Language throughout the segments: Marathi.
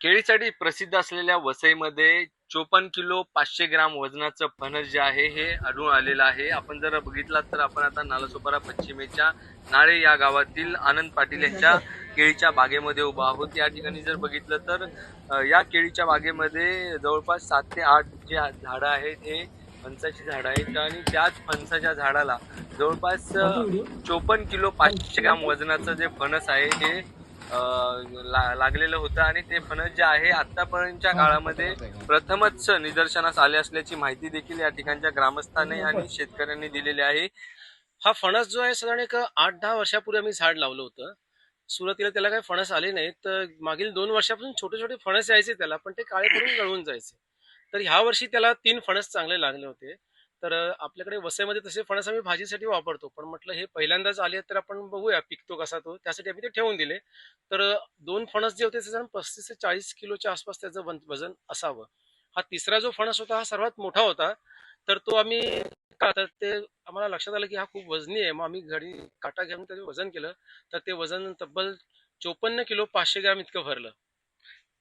केळीसाठी प्रसिद्ध असलेल्या वसईमध्ये चोपन्न किलो पाचशे ग्राम वजनाचं फणस जे आहे हे आढळून आलेलं आहे. आपण जर बघितलात तर आपण आता नालासोपारा पश्चिमेच्या नाळे या गावातील आनंद पाटील यांच्या केळीच्या बागेमध्ये उभा आहोत. या ठिकाणी जर बघितलं तर या केळीच्या बागेमध्ये जवळपास सात ते आठ जे झाडं आहेत हे फणसाची झाडं आहेत. आणि त्याच फणसाच्या झाडाला जवळपास चोपन्न किलो पाचशे ग्राम वजनाचं जे फणस आहे हे लागलेलं होतं आणि ते फणस जे आहे आतापर्यंतच्या काळामध्ये प्रथमच निदर्शनास आले असल्याची माहिती देखील या ठिकाणच्या ग्रामस्थांनी आणि शेतकऱ्यांनी दिलेली आहे. हा फणस जो आहे साधारण एक आठ दहा वर्षापूर्वी आम्ही झाड लावलं होतं. सुरुवातीला त्याला काही फणस आले नाहीत तर मागील दोन वर्षापासून छोटे छोटे फणस यायचे त्याला पण ते काळे पडून गळून जायचे. तर ह्या वर्षी त्याला तीन फणस चांगले लागले होते. तर आपल्याकडे वसईमध्ये तसे फणस आम्ही भाजीसाठी वापरतो. पण म्हटलं हे पहिल्यांदाच आले तर आपण बघूया पिकतो कसा तो. त्यासाठी आम्ही ते ठेवून दिले. तर दोन फणस जे होते साधारण पस्तीस ते चाळीस किलोच्या आसपास त्याचं वजन असावं. हा तिसरा जो फणस होता हा सर्वात मोठा होता. तर तो आम्ही तर ते आम्हाला लक्षात आलं की हा खूप वजनी आहे. मग आम्ही घरी काटा घेऊन त्याचे वजन केलं. तर ते वजन तब्बल चोपन्न किलो पाचशे ग्रॅम इतकं भरलं.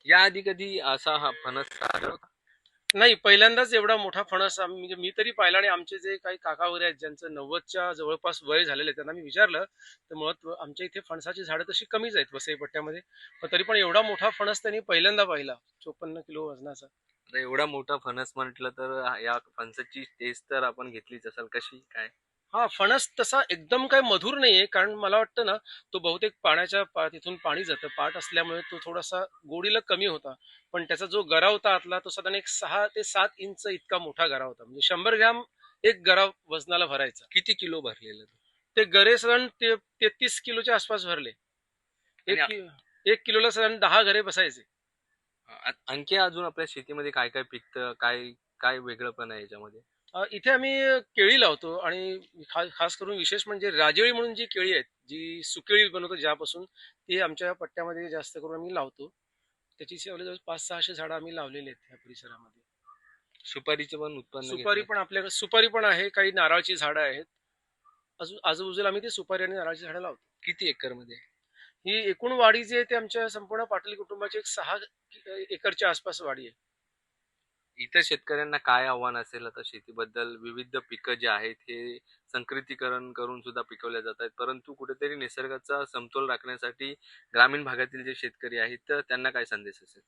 याआधी कधी असा हा फणस आला होता? नाही पहिल्यांदाच एवढा मोठा फणस म्हणजे मी तरी पाहिला आणि आमचे जे काही काका वगैरे आहेत ज्यांचं नव्वदच्या जवळपास वय झालेलं आहे त्यांना मी विचारलं तर मुळात आमच्या इथे फणसाची झाडं तशी कमीच आहेत वसई पट्ट्यामध्ये पण तरी पण एवढा मोठा फणस त्यांनी पहिल्यांदा पाहिला चोपन्न किलो वजनाचा. एवढा मोठा फणस म्हटलं तर या फणसाची टेस्ट तर आपण घेतलीच असाल कशी? काय? हा फणस तसा एकदम काही मधुर नाहीये कारण मला वाटतं ना तो बहुतेक पाण्याच्या पा- तिथून पाणी जातं. पाट असल्यामुळे तो थोडासा गोडीला कमी होता. पण त्याचा जो गरा होता आतला तो साधारण एक सहा ते सात इंच इतका मोठा गरा होता. म्हणजे शंभर ग्रॅम एक गरा वजनाला भरायचा. किती किलो भरलेलं तो? ते गरे साधारण ते तेहतीस किलोच्या आसपास भरले. एक आणि कि- एक किलोला साधारण दहा गरे बसायचे. आणखी अजून आपल्या शेतीमध्ये काय काय पिकतं? काय काय वेगळं पण आहे याच्यामध्ये? इथे आम्ही केळी लावतो आणि खास करून विशेष म्हणजे राजेळी म्हणून जी केळी आहेत जी सुकेळी बनवतो ज्यापासून ती आमच्या पट्ट्यामध्ये जास्त करून आम्ही लावतो. त्याची जवळ पाच सहाशे झाडं आम्ही लावलेली आहेत ह्या परिसरामध्ये. सुपारीचं पण उत्पन्न सुपारी. पण आपल्याकडे सुपारी पण आहे काही नारळाची झाडं आहेत. अजून आजूबाजूला आम्ही ती सुपारी आणि नारळाची झाडं लावतो. किती एकरमध्ये ही एकूण वाडी जी आहे ते आमच्या संपूर्ण पाटील कुटुंबाची एक सहा एकरच्या आसपास वाडी आहे. इतर शेतकऱ्यांना काय आव्हान असेल? आता शेतीबद्दल विविध पिकं जे आहेत हे संकृतीकरण करून सुद्धा पिकवल्या जात आहेत. परंतु कुठेतरी निसर्गाचा समतोल राखण्यासाठी ग्रामीण भागातील जे शेतकरी आहेत तर त्यांना काय संदेश असेल?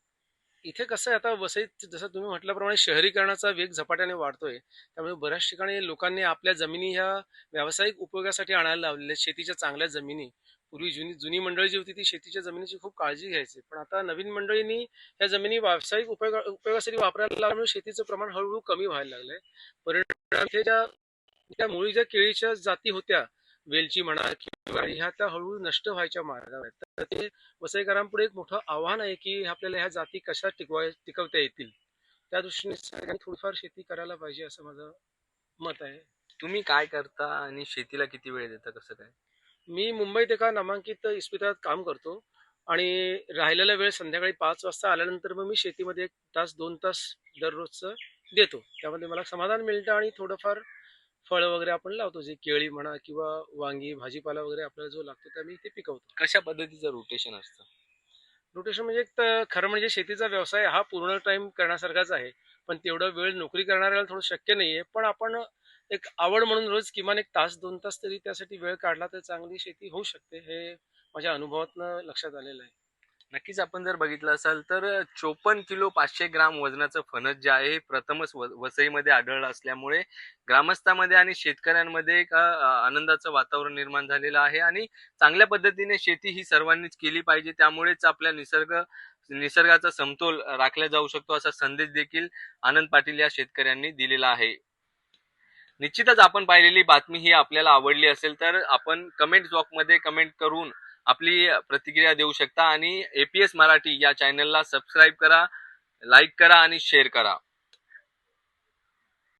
इथे कसं आहे आता वसईत जसं तुम्ही म्हटल्याप्रमाणे शहरीकरणाचा वेग झपाट्याने वाढतोय. त्यामुळे बऱ्याच ठिकाणी लोकांनी आपल्या जमिनी ह्या व्यावसायिक उपयोगासाठी आणायला लावलेल्या शेतीच्या चांगल्या जमिनी पूर्वी जुनी जुनी मंडळी जी होती ती शेतीच्या जमिनीची खूप काळजी घ्यायची. पण आता नवीन मंडळींनी या जमिनी व्यावसायिक उपयोग उपयोगासाठी वापरायला लागल्यामुळे शेतीचं प्रमाण हळूहळू कमी व्हायला लागलंय. परिणाम ज्या त्या मुळी ज्या केळीच्या जाती होत्या वेलची म्हणा किंवा ह्या त्या हळूहळू नष्ट व्हायच्या मार्गावर आहेत. तर ते वसईकरांपुढे एक मोठं आव्हान आहे की आपल्याला ह्या जाती कशा टिकवाय टिकवता येतील? त्या दृष्टीने सगळ्यांनी थोडीफार शेती करायला पाहिजे असं माझं मत आहे. तुम्ही काय करता आणि शेतीला किती वेळ देता कसं काय? मी मुंबईत एका नामांकित इस्पितळात काम करतो आणि राहिलेला वेळ संध्याकाळी पाच वाजता आल्यानंतर मग मी शेतीमध्ये एक तास दोन तास दररोजचं देतो. त्यामध्ये मला समाधान मिळतं आणि थोडंफार फळं वगैरे आपण लावतो जे केळी म्हणा किंवा वांगी भाजीपाला वगैरे आपल्याला जो लागतो ते आम्ही इथे पिकवतो. कशा पद्धतीचं रोटेशन असतं? रोटेशन म्हणजे एक खरं म्हणजे शेतीचा व्यवसाय हा पूर्ण टाइम करण्यासारखाच आहे. पण तेवढा वेळ नोकरी करणाऱ्याला थोडं शक्य नाहीये. पण आपण एक आवड म्हणून रोज किमान एक तास दोन तास तरी त्यासाठी वेळ काढला तर चांगली शेती होऊ शकते हे माझ्या अनुभवातनं लक्षात आलेलं आहे. नक्कीच आपण जर बघितलं असाल तर चोपन्न किलो पाचशे ग्राम वजनाचं फणस जे आहे हे प्रथमच व- वसईमध्ये आढळलं असल्यामुळे ग्रामस्थामध्ये आणि शेतकऱ्यांमध्ये एक आनंदाचं वातावरण निर्माण झालेलं आहे आणि चांगल्या पद्धतीने शेती ही सर्वांनीच केली पाहिजे. त्यामुळेच आपल्या निसर्ग निसर्गाचा समतोल राखला जाऊ शकतो असा संदेश देखील आनंद पाटील या शेतकऱ्यांनी दिलेला आहे. निश्चितच आपण पाहिलेली बातमी ही आपल्याला आवडली असेल तर आपण कमेंट बॉक्समध्ये कमेंट करून आपली प्रतिक्रिया देऊ शकता आणि एपीएस मराठी या चॅनलला सबस्क्राईब करा लाईक करा आणि शेअर करा.